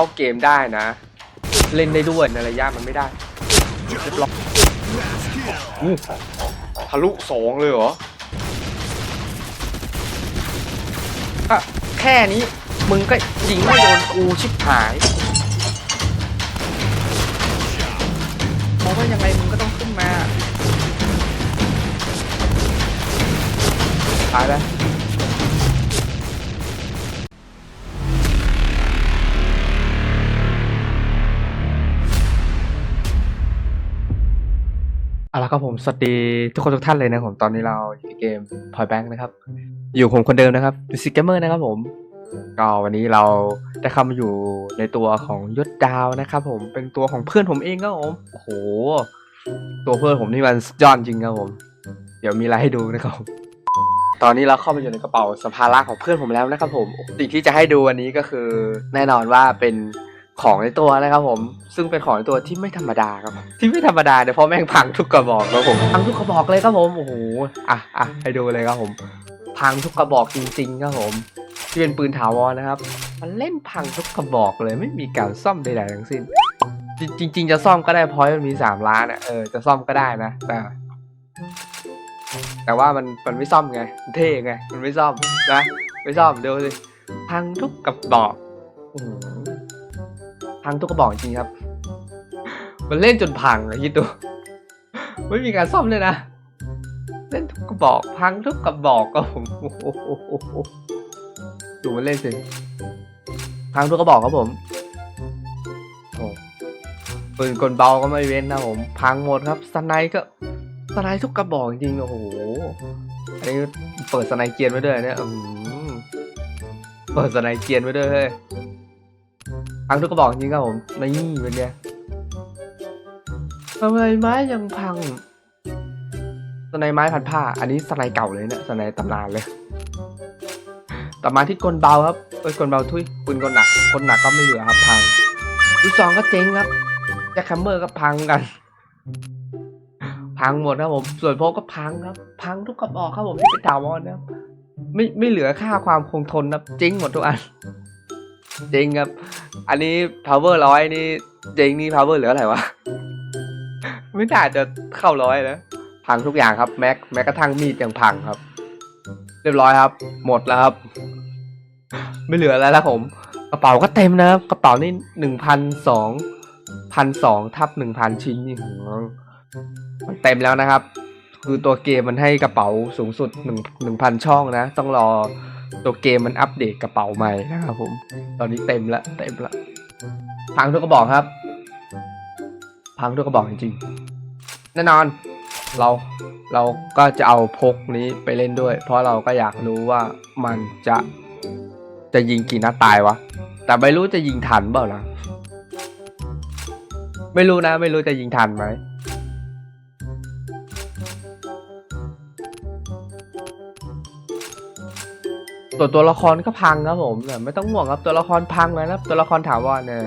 เข้าเกมได้นะ เล่นได้ด้วยในระยะมันไม่ได้เรียบร้อยอู้ทะลุสองเลยเหรอก็แค่นี้มึงก็ยิงไม่โดนกูชิบหายเพราะว่ายังไงมึงก็ต้องขึ้นมาตายแล้ว ครับผมสวัสดีทุกคนทุกท่านเลยนะผมตอนนี้เราอยู่ในเกม Point Bank นะครับ อยู่ผมคนเดิมนะครับดูซิกเกมเมอร์นะครับผมก็วันนี้เราได้เข้ามาอยู่ในตัวของยศดาวนะครับ ผมเป็นตัวของเพื่อนผมเองครับผมโอ้โห ตัวเพื่อนผมนี่มันสุดยอดจริงครับผม เดี๋ยวมีอะไรให้ดูนะครับผมตอนนี้เราเข้ามาอยู่ในกระเป๋าสภาระของเพื่อนผมแล้วนะครับ ผมสิ่งที่จะให้ดูวันนี้ก็คือ แน่นอนว่าเป็น ของในตัวนะครับผม ซึ่งเป็นของในตัวที่ไม่ธรรมดาครับผมที่ไม่ธรรมดาเนี่ยเพราะแม่งพังทุกกระบอกครับผมพังทุกกระบอกเลยครับผมโอ้โหอะอะให้ดูเลยครับผม พังทุกกระบอกจริงๆครับผม ที่เป็นปืนถาวรนะครับ มันเล่นพังทุกกระบอกเลยไม่มีการซ่อมใดๆทั้งสิ้น จริง ๆ จะซ่อมก็ได้เพราะมันมีสามล้านอะเออจะซ่อมก็ได้นะแต่แต่ว่ามันมันไม่ซ่อมไงมันเท่ไงมันไม่ซ่อมนะไม่ซ่อมเดี๋ยวสิพังทุกกระบอกอื้อหือ พังทุกกระบอกจริงครับ มันเล่นจนพังอะคิดดู ไม่มีการซ่อมเลยนะ เล่นทุกกระบอกพังทุกกระบอกก็ผมดูมันเล่นสิ พังทุกกระบอกครับผมโอ้ปืนกลเบาก็ไม่เว้นนะผม พังหมดครับสไนก็สไนทุกกระบอกจริงโอ้โห อันนี้เปิดสไนเกียร์ไว้ด้วยเนี่ยเปิดสไนเกียร์ไว้ด้วยเฮ้ย พังทุกกระบอกจริงครับผมนี่เป็นไงทำไมไม้ยังพังสไนไม้พันผ้า อันนี้สไนเก่าเลยเนี่ยสไนตำนานเลยต่อมาที่กลเบาครับเอ้ยกลเบาทุยปืนกลหนักกลหนักก็ไม่เหลือครับพังลูกซองก็เจ๊งครับแจ็คแคมเมอร์ก็พังกัน พังหมดครับผมส่วนพกก็พังครับ พังทุกกระบอกครับผมที่เป็นถาวรนะครับไม่ไม่เหลือค่าความคงทนครับเจ๊งหมดทุกอัน เจ๊งครับ อันนี้ power ร้อยนี่เจ๊งนี่ power เหลืออะไรวะ ไม่น่าจะเข้าร้อยนะพังทุกอย่างครับแม็กแม้กระทั่งมีดยังพังครับ เรียบร้อยครับ หมดแล้วครับ ไม่เหลือแล้วนะผม กระเป๋าก็เต็มนะครับ กระเป๋านี่หนึ่งพันสองพันสองทับหนึ่งพันชิ้นนี่หมันเต็มแล้วนะครับ คือตัวเกมมันให้กระเป๋าสูงสุดหนึ่งหนึ่งพันช่องนะ ต้องรอ ตัวเกมมันอัปเดตกระเป๋าใหม่นะครับผม ตอนนี้เต็มละเต็มละพังทุกกระบอกครับ พังทุกกระบอกจริงๆแน่นอน เราเราก็จะเอาพกนี้ไปเล่นด้วย เพราะเราก็อยากรู้ว่ามันจะจะยิงกี่นัดตายวะ แต่ไม่รู้จะยิงทันเปล่านะ ไม่รู้นะ ไม่รู้จะยิงทันไหม ตัวตัวละครก็พังครับผมเนี่ยไม่ต้องห่วงครับตัวละครพังนะครับ ตัวละครถาวรเนี่ย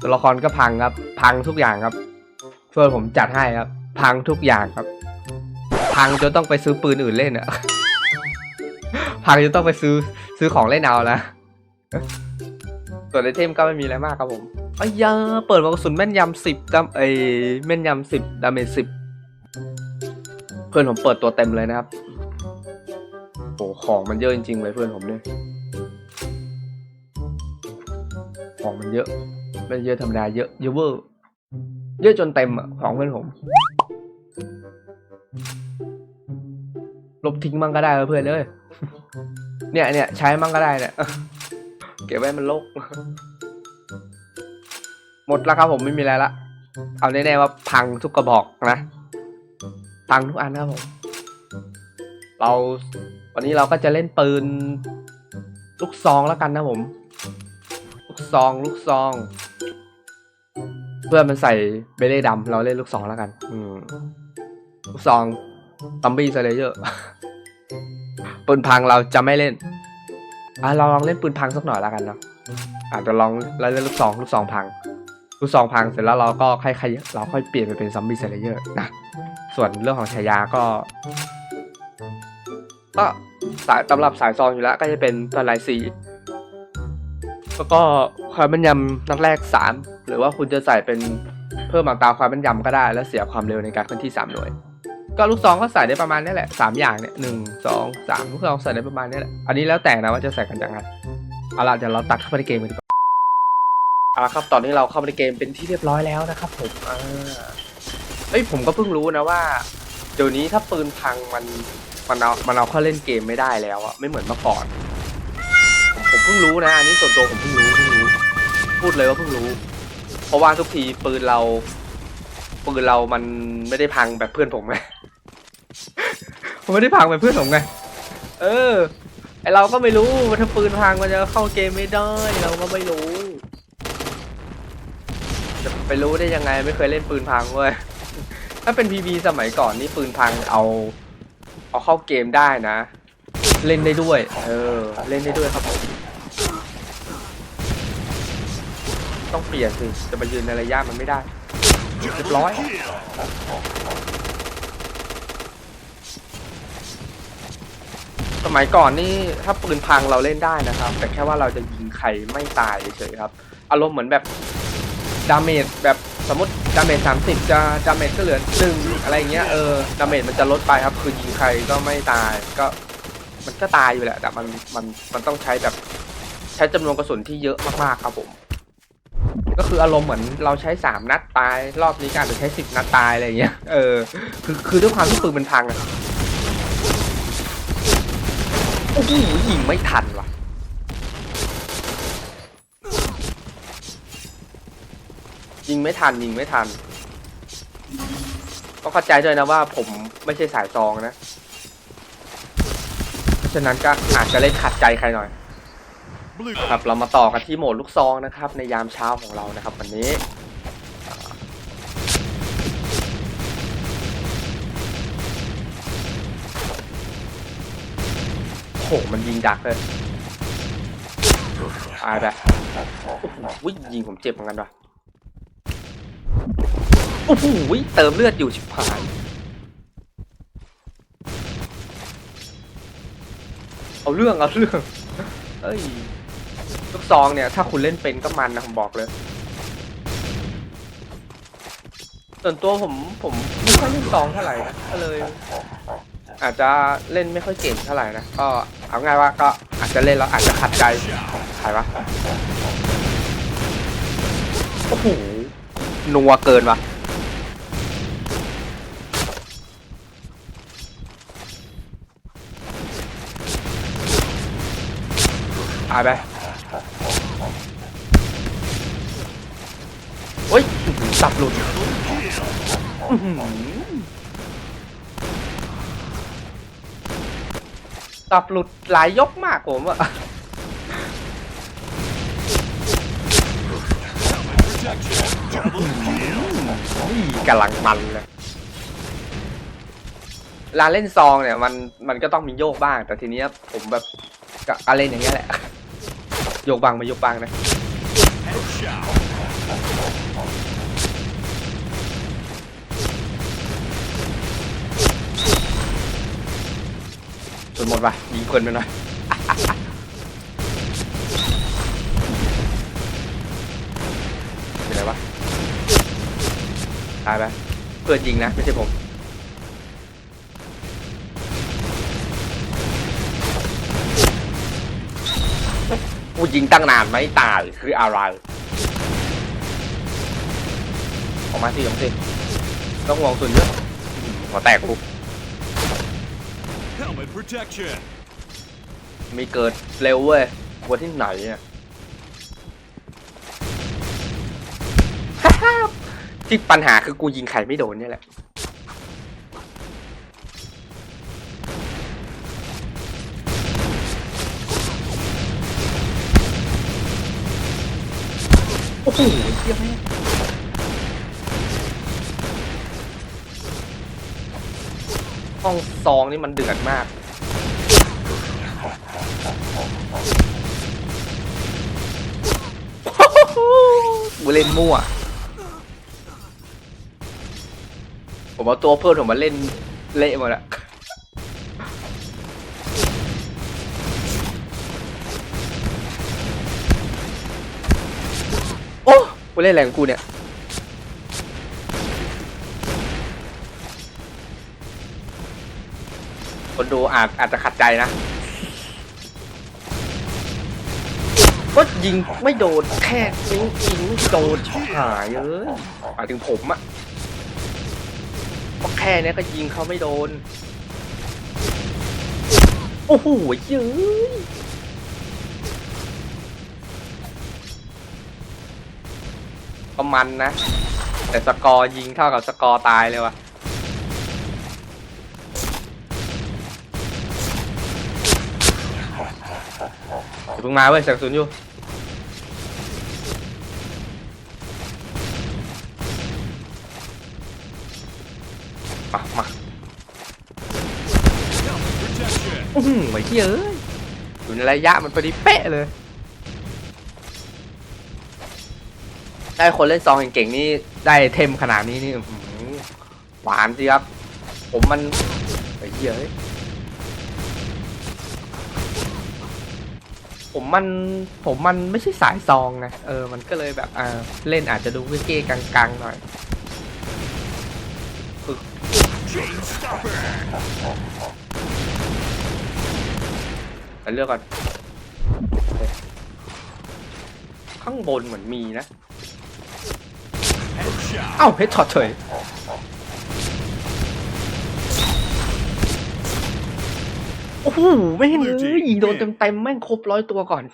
ตัวละครก็พังครับ พังทุกอย่างครับช่วยผมจัดให้ครับ พังทุกอย่างครับ พังจนต้องไปซื้อปืนอื่นเล่นอะพังจนต้องไปซื้อซื้อของเล่นเอานะส่วนไอเทมก็ไม่มีอะไรมากครับผมอ้ยาเปิดมากระสุนแม่นยำสิบดาเอยแม่นยำสิบดาเมจสิบเพื่อนผมเปิดตัวเต็มเลยนะครับ โอ้ของมันเยอะจริงๆเลยเพื่อนผมเนี่ย ของมันเยอะไม่เยอะธรรมดาเยอะเยอะเวอร์เยอะจนเต็มอะของเพื่อนผม ลบทิ้งมั่งก็ได้เพื่อนเอ้ยเนี่ยเนี่ยใช้มั่งก็ได้เนี่ยเก็บไว้มันลก หมดแล้วครับผมไม่มีอะไรละ เอาแน่ๆว่าพังทุกกระบอกนะ พังทุกอันนะครับผม เรา วันนี้เราก็จะเล่นปืน ลูกซองแล้วกันนะผม ลูกซองลูกซอง เพื่อนมันใส่เบเล่ดำเราเล่นลูกซองแล้วกัน อืมลูกซองซอมบี้ซะเลยเยอะปืนพังเราจะไม่เล่นอะเราลองเล่นปืนพังสักหน่อยแล้วกันเนาะอาจจะลองเราเล่นลูกซองลูกซองพังลูกซองพังเสร็จแล้วเราก็ค่อยๆเราค่อยเปลี่ยนไปเป็นซอมบี้ซะเลยเยอะนะส่วนเรื่องของฉายาก็ ก็สายสำหรับสายซองอยู่แล้วก็จะเป็นตัวลายสีแล้วก็ความแม่นยำนัดแรกสามหรือว่าคุณจะใส่เป็นเพิ่มอัตราความแม่นยำก็ได้ แล้วเสียความเร็วในการเคลื่อนที่สามหน่วย ก็ลูกซองก็ใส่ได้ประมาณนี้แหละสามอย่างเนี่ยหนึ่งสองสามลูกซองใส่ได้ประมาณนี้แหละ อันนี้แล้วแต่นะว่าจะใส่กันยังไงเอาล่ะเดี๋ยวเราตัดเข้าไปในเกมกันดีกว่าเอาละครับตอนนี้เราเข้ามาในเกมเป็นที่เรียบร้อยแล้วนะครับผมอ่าเอ้ยผมก็เพิ่งรู้นะว่าเดี๋ยวนี้ถ้าปืนพังมัน มันเอามันเอาเข้าเล่นเกมไม่ได้แล้วอะไม่เหมือนเมื่อก่อนผมเพิ่งรู้นะอันนี้ส่วนตัวผมเพิ่งรู้เพิ่งรู้ พูดเลยว่าเพิ่งรู้ เพราะว่าทุกทีปืนเราปืนเรามันไม่ได้พังแบบเพื่อนผมไงผมไม่ได้พังแบบเพื่อนผมไงเออไอเราก็ไม่รู้ว่าถ้าปืนพังมันจะเข้าเกมไม่ได้เราก็ไม่รู้จะไปรู้ได้ยังไงไม่เคยเล่นปืนพังเว้ยถ้าเป็นพีบีสมัยก่อนนี่ปืนพังเอา เอาเข้าเกมได้นะ เล่นได้ด้วย เออ เล่นได้ด้วยครับผมต้องเปลี่ยนสิจะมายืนในระยะมันไม่ได้เรียบร้อยสมัยก่อนนี่ถ้าปืนพังเราเล่นได้นะครับ แต่แค่ว่าเราจะยิงใครไม่ตายเฉยๆครับ อารมณ์เหมือนแบบดาเมจแบบสมมติ ดาเมจสามสิบจะดาเมจก็เหลือหนึ่งอะไรเงี้ยเออดาเมจมันจะลดไปครับ คือยิงใครก็ไม่ตายก็มันก็ตายอยู่แหละ แต่มันมันมันต้องใช้แบบใช้จำนวนกระสุนที่เยอะมากๆครับผม ก็คืออารมณ์เหมือนเราใช้สามนัดตาย รอบนี้ก็อาจจะใช้สิบนัดตายอะไรเงี้ยเออคือคือด้วยความที่ปืนมันพังอะโอ้โหยิงไม่ทันว่ะ ยิงไม่ทันยิงไม่ทันก็เข้าใจด้วยนะว่าผมไม่ใช่สายซองนะ เพราะฉะนั้นก็อาจจะเล่นขัดใจใครหน่อย ครับเรามาต่อกันที่โหมดลูกซองนะครับ ในยามเช้าของเรานะครับ วันนี้โอ้โหมันยิงดักเลยตายไปโอ้โหยิงผมเจ็บเหมือนกันว่ะ โอ้โหเติมเลือดอยู่ชิบหายเอาเรื่องเอาเรื่องเอ้ยลูกซองเนี่ย ถ้าคุณเล่นเป็นก็มันนะผมบอกเลย ส่วนตัวผมผมไม่ค่อยเล่นซองเท่าไหร่นะก็เลย อาจจะเล่นไม่ค่อยเก่งเท่าไหร่นะก็เอาง่ายว่าก็อาจจะเล่นแล้วอาจจะขัดใจใครวะโอ้โหนัวเกินวะ ตายไปโอ้ยอื้อหือสับหลุดอื้อหือสับหลุดหลายยกมากผมอะนี่กำลังมันเลยเวลาเล่นซองเนี่ยมันมันก็ต้องมีโยกบ้าง แต่ทีเนี้ยผมแบบก็ก็เล่นอย่างเงี้ยแหละ โยกบ้างม่โยกบ้างนะจนหมดว่ะยิงเกินไปหน่อยเป็นไรวะตายไปเพื่อนยิงนะ ไม่ใช่ผม กูยิงตั้งนานไม่ตายคืออะไรออกมาสิออกมาสิต้องห่วงส่วนเยอะอืมหัวแตกกู Helmet protection. มีเกิดเร็วเว้ยกลัวที่ไหนเนี่ยที่ปัญหาคือกูยิงใครไม่โดนเนี่ยแหละ โอ้โหเยี่ยมแม่งห้องซองนี่มันเดือดมาก กูเล่นมั่ว ผมเอาตัวเพื่อนผมมาเล่นเละหมดละ กูเล่นอะไรของกูเนี่ยคนดูอาจอาจจะขัดใจนะก็ยิงไม่โดนแค่ยิงยิงไม่โดนชิบหายเอ้ยหมายถึงผมอะก็แค่เนี้ยก็ยิงเขาไม่โดน โอ้โหเย้ย ก็มันนะ แต่สกอร์ยิงเท่ากับสกอร์ตายเลยว่ะอย่าเพิ่งมาเว้ยแสงศูนย์อยู่มามาอื้อหือไอ้เหี้ยเอ้ยอยู่ในระยะมันพอดีเป๊ะเลย ได้คนเล่นซองเก่งๆนี่ได้เทมขนาดนี้นี่อื้อหือหวานสิครับ ผมมันไอ้เหี้ยเอ้ยผมมันผมมันไม่ใช่สายซองไงเออมันก็เลยแบบอ่าเล่นอาจจะดูเก้ๆกังๆหน่อย Chain stopper. แต่เลือกก่อน ข้างบนเหมือนมีนะ เอ้าเฮดช็อตเฉยโอ้โหไม่เห็นเลยยิงโดนเต็มๆแม่งครบร้อยตัวก่อน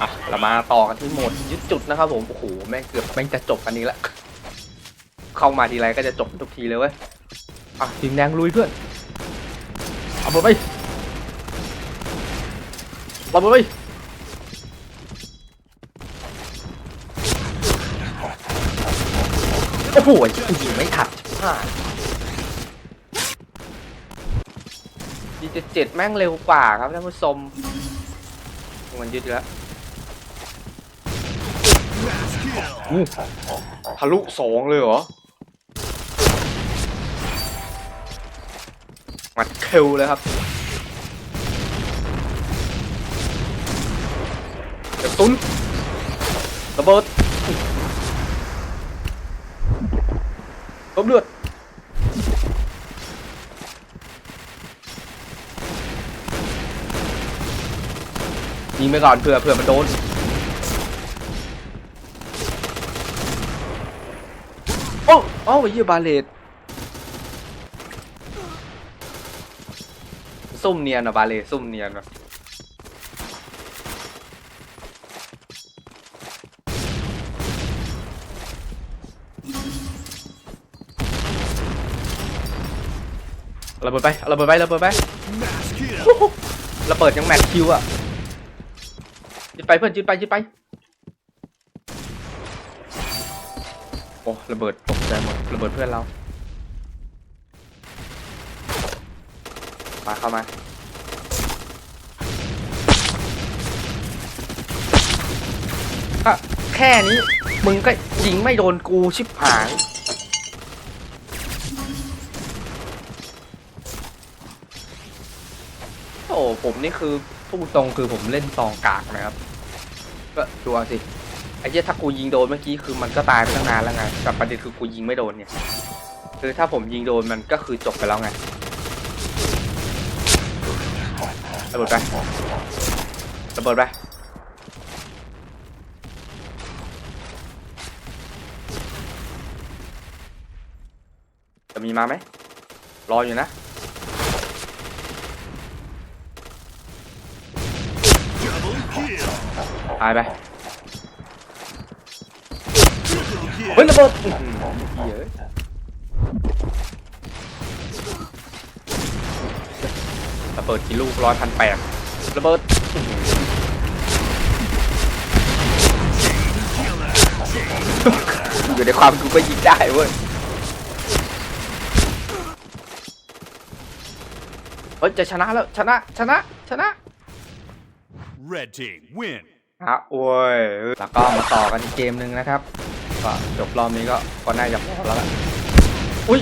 อะเรามาต่อกันที่โหมดยึดจุดนะครับผมโอ้โหแม่งเกือบแม่งจะจบอันนี้ละเข้ามาทีไรก็จะจบทุกทีเลยเว้ยอะทีมแดงลุยเพื่อนเอาไปไปเอาไปไป โอ้โหยิงไม่ทันพลาดดีเจ็ดเจ็ดแม่งเร็วกว่าครับท่านผู้ชมมันยึดแล้วทะลุสองเลยเหรอมัดเคิวเลยครับกระตุ้นระเบิด ลบเลือดยิงไปก่อนเผื่อเผื่อมันโดนโอ้โอ้ยี่บาเลตซุ่มเนียนอะบาเลตซุ่มเนียนอะ ระเบิดไประเบิดไประเบิดไประเบิดยังแมทคิวอะยึดไปเพื่อนยึดไปยึดไปโอ้ระเบิดตกใจหมดระเบิดเพื่อนเรามาเข้ามาแค่นี้มึงก็ยิงไม่โดนกูชิบหาย อ้ผมนี่คือพูดตรงคือผมเล่นซองกากนะครับ ก็ดูเอาสิไอ้เหี้ยถ้ากูยิงโดนเมื่อกี้คือมันก็ตายไปตั้งนานแล้วไงแต่ประเด็นคือกูยิงไม่โดนไงคือถ้าผมยิงโดนมันก็คือจบไปแล้วไงระเบิดไประเบิดไปจะมีมาไหมรออยู่นะ ตายไป Triple kill. เฮ้ยระเบิดอื้อหือเหี้ยเอ้ยระเบิดกี่ลูกร้อยพันแปดระเบิดอื้อหืออยู่ในความกูก็ยิงได้เว้ย เฮ้ยจะชนะแล้วชนะชนะชนะ Red team win. ฮะโว้ยแล้วก็มาต่อกันอีกเกมหนึ่งนะครับก็จบรอบนี้ก็ก็น่าจะพอแล้วล่ะอุ้ย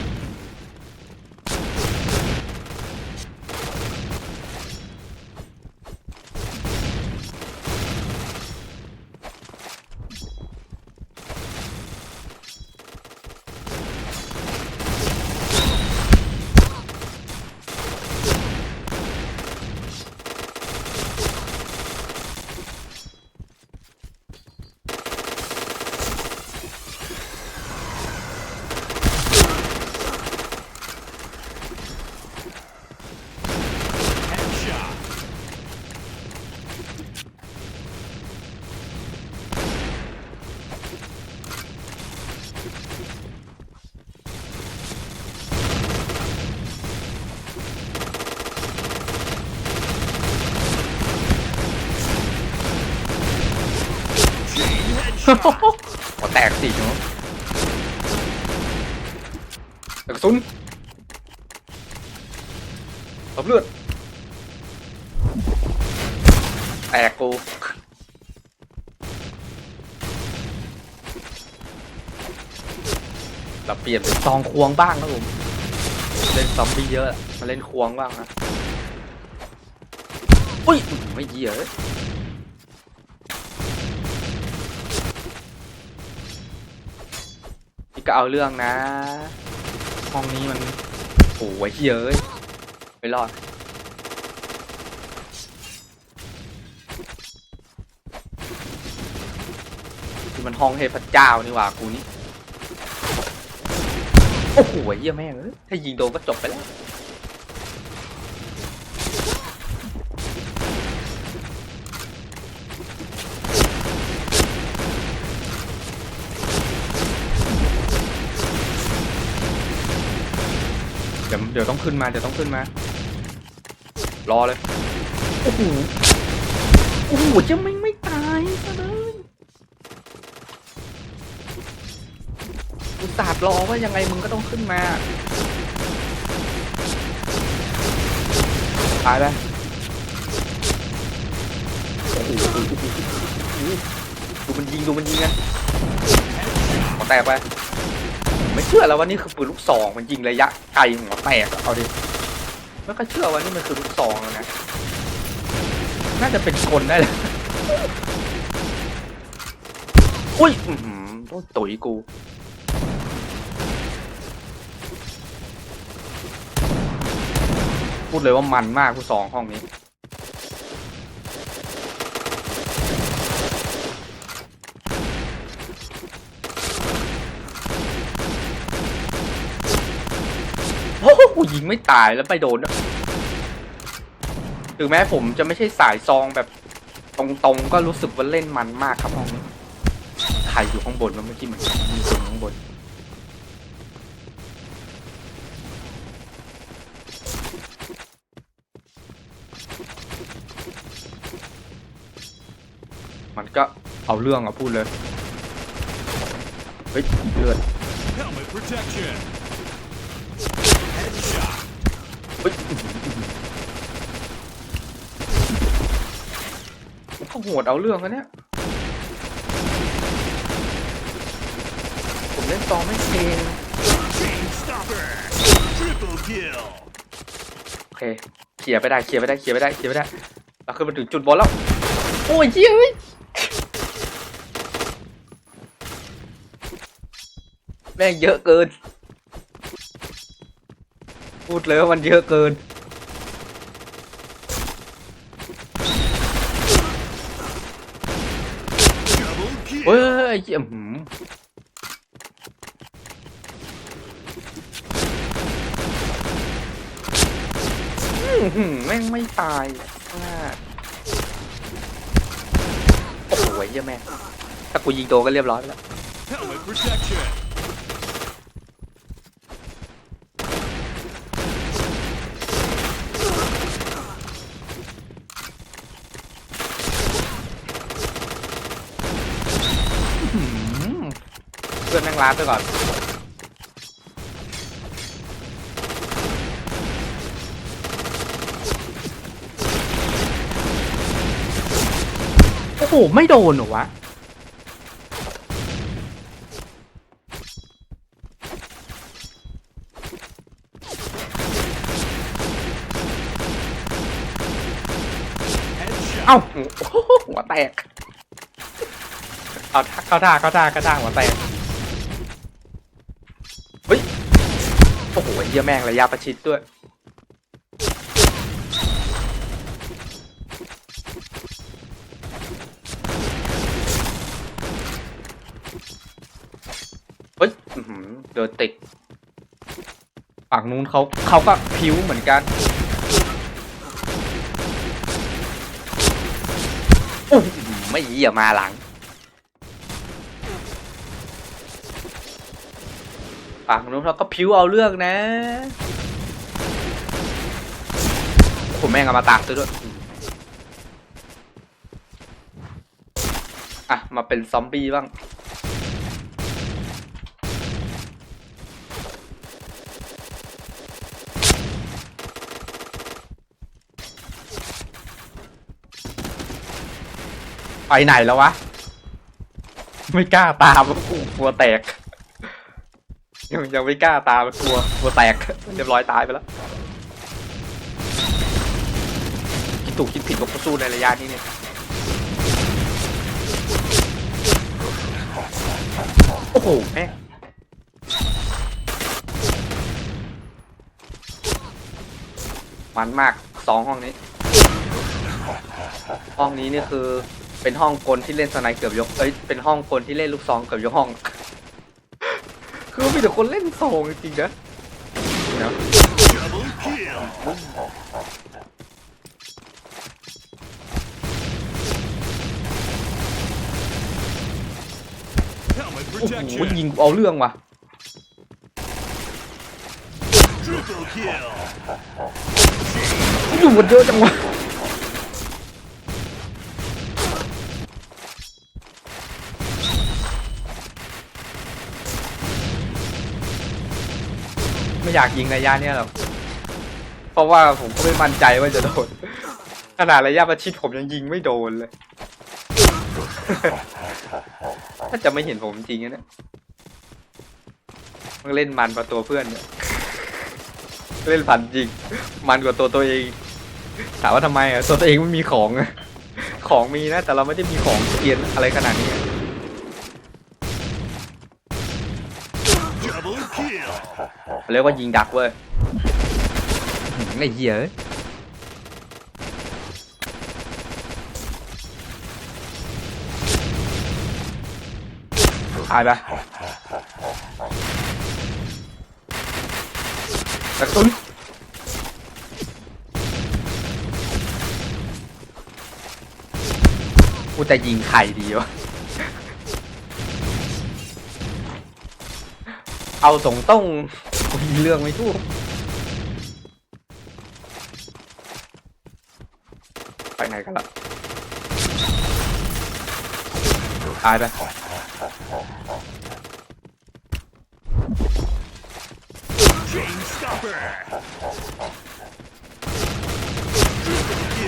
หัวแตกสิเนาะกระสุนตบเลือดแตกกูเราเปลี่ยนเป็นซองควงบ้างครับผมเล่นซอมบี้เยอะมาเล่นควงบ้างนะอุ้ยไม่เหี้ยอะ ก็เอาเรื่องนะ ห้องนี้มันโอ้ยเหี้ยอะไม่รอดคือมันห้องเทพเจ้านี่หว่ากูนี่ โอ้โหเยี่ยแม่งเอ้ยถ้ายิงโดนก็จบไปแล้ว เดี๋ยวเดี๋ยวต้องขึ้นมา เดี๋ยวต้องขึ้นมา รอเลย โอ้โห โอ้โหจะไม่งไม่ตายซะเลยอุตส่าห์รอว่ายังไงมึงก็ต้องขึ้นมา ตายไปโอ้โหดูมันยิงดูมันยิงนะหัวแตกไป ผมไม่เชื่อแล้วว่านี่คือปืนลูกซองมันยิงระยะไกลหัวแตกเอาดิไม่ก็เชื่อว่านี่มันคือลูกซองแล้วนะน่าจะเป็นคนได้เลยอุ้ยอื้อหือโดนตุ๋ยกูพูดเลยว่ามันมากกูสองห้องนี้ โอ้โห กูยิงไม่ตายแล้วไปโดนถึงแม้ผมจะไม่ใช่สายซองแบบตรงๆ ก็รู้สึกว่าเล่นมันมากครับห้องนี้ใครอยู่ข้างบนเมื่อกี้เหมือนมีคนข้างบนมันก็เอาเรื่องอะพูดเลย เฮ้ยเลือด เฮ้ยเขาโหดเอาเรื่องกันเนี่ย ผมเล่นซองไม่เก่งโอเคเคลียร์ไปได้เคลียร์ไปได้เคลียร์ไปได้เคลียร์ไปได้เราขึ้นมาถึงจุดบอลแล้ว โอ้ยเยเฮ้ยแม่งเยอะเกิน พูดเลยว่ามันเยอะเกิน เฮ้ยเหี้ยหืมหือแม่งไม่ตายอ่าโอ้โหเหี้ยแม่งถ้ากูยิงโดนก็เรียบร้อยแล้ว Helmet protection. อืม เพื่อนแม่งล้านไปก่อน โอ้โห ไม่โดนเหรอวะ Headshot. เอ้าโอ้โหหัวแตก เอาท่าเข้าท่าเข้าท่าเข้าท่าหัวแตก เฮ้ย โอ้โห เยี่ยแม่งระยะประชิดด้วย เฮ้ยเดือเดินติดฝั่งนู้นเขาเขาก็พิ้วเหมือนกันโอ้โหไม่เหี้ยมาหลัง ฝั่งนู้นเขาก็พิ้วเอาเรื่องนะผมแม่งเอามาตากตัวด้วยอะ มาเป็นซอมบี้บ้าง ไปไหนแล้ววะ ไม่กล้าตามกูกลัวแตก ยังไม่กล้าตามกลัวกลัวแตกเรียบร้อยตายไปแล้วคิดถูกคิดผิดกับสู้ในระยะนี้เนี่ยโอ้โหแม่มันมากสองห้องนี้ ห้องนี้นี่คือเป็นห้องคนที่เล่นสไนเกือบยกเอ้ยเป็นห้องคนที่เล่นลูกซองเกือบยกห้อง คือมีแต่คนเล่นซองจริงๆนะเดี๋ยว Double kill. Helmet โอ้โห protection. ยิงเอาเรื่องว่ะ Triple kill. อยู่กันเยอะจังวะ อยากยิงระยะเนี้ยหรอกเพราะว่าผมก็ไม่มั่นใจว่าจะโดน ขนาดระยะประชิดผมยังยิงไม่โดนเลยถ้าจะไม่เห็นผมจริงนะเนี่ยมันเล่นมันกว่าตัวเพื่อนเนี่ยเล่นผันจริง มันกว่าตัวตัวเองถามว่าทำไมอะตัวตัวเองไม่มีของ ของมีนะ แต่เราไม่ได้มีของเกียนอะไรขนาดนี้อะ Double kill. เรียกว่ายิงดักเว้ยหืมไอ้เหี้ยเอ้ยตายไปกระสุนกูจะยิงใครดีวะ เอาตรงต้อง มีเรื่องไม่ถูกไปไหนกันล่ะตายไป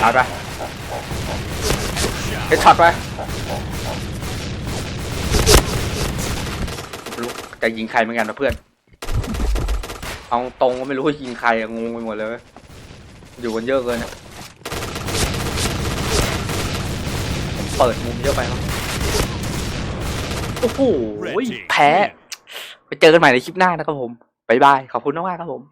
ตายไปเฮ็ดช็อตไปไม่รู้จะยิงใครเหมือนกันนะเพื่อน เอาตรงก็ไม่รู้ว่ายิงใครอะงงไปหมดเลยเว้ยอยู่กันเยอะเกินอะผมเปิดมุมเยอะไปมั้งโอ้โหแพ้ ไปเจอกันใหม่ในคลิปหน้านะครับผม บ๊ายบาย ขอบคุณมากๆครับผม